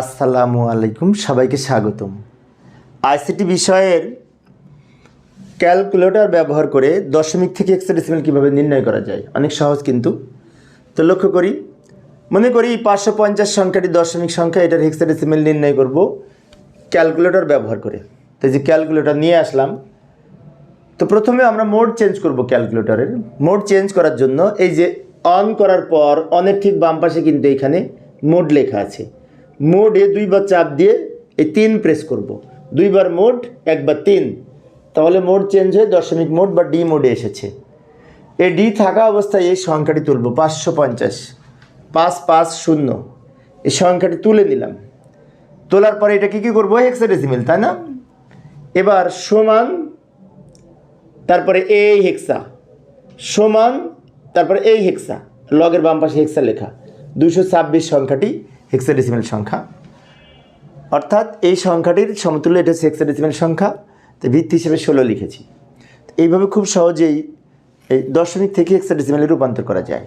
আসসালামু আলাইকুম, সবাইকে স্বাগতম। আইসিটি বিষয়ের ক্যালকুলেটর ব্যবহার করে দশমিক থেকে এক্সেডেসিমেল কীভাবে নির্ণয় করা যায়? অনেক সহজ কিন্তু। তো লক্ষ্য করি, মনে করি পাঁচশো পঞ্চাশ সংখ্যাটি দশমিক সংখ্যা, এটার হেক্সাডেসিমেল নির্ণয় করব ক্যালকুলেটর ব্যবহার করে। তো যে ক্যালকুলেটর নিয়ে আসলাম। তো প্রথমে আমরা মোড চেঞ্জ করব ক্যালকুলেটরের। মোড চেঞ্জ করার জন্য এই যে অন করার পর অনের ঠিক বাম পাশে কিন্তু এখানে মোড লেখা আছে। মোডে দুইবার চাপ দিয়ে এই তিন প্রেস করব। দুইবার মোড, একবার তিন। তাহলে মোড চেঞ্জ হয়ে দশমিক মোড বা ডি মোডে এসেছে। এ ডি থাকা অবস্থায় এই সংখ্যাটি তুলব, পাঁচশো পঞ্চাশ। পাঁচ পাঁচ, শূন্য। এই সংখ্যাটি তুলে নিলাম। তোলার পরে এটা কি কী করব? হেক্সাডেসিমেল তাই না? এবার সমান, তারপরে এই হেক্সা সমান, তারপরে এই হেক্সা লগের বাম পাশে হেক্সা লেখা। দুশো ছাব্বিশ সংখ্যাটি হেক্সাডেসিমেল সংখ্যা। অর্থাৎ এই সংখ্যাটির সমতুল্য এটা হচ্ছে হেক্সাডেসিমেল সংখ্যা, তো ভিত্তি হিসেবে ষোলো লিখেছি। এইভাবে খুব সহজেই এই দশমিক থেকে হেক্সাডেসিমেলে রূপান্তর করা যায়।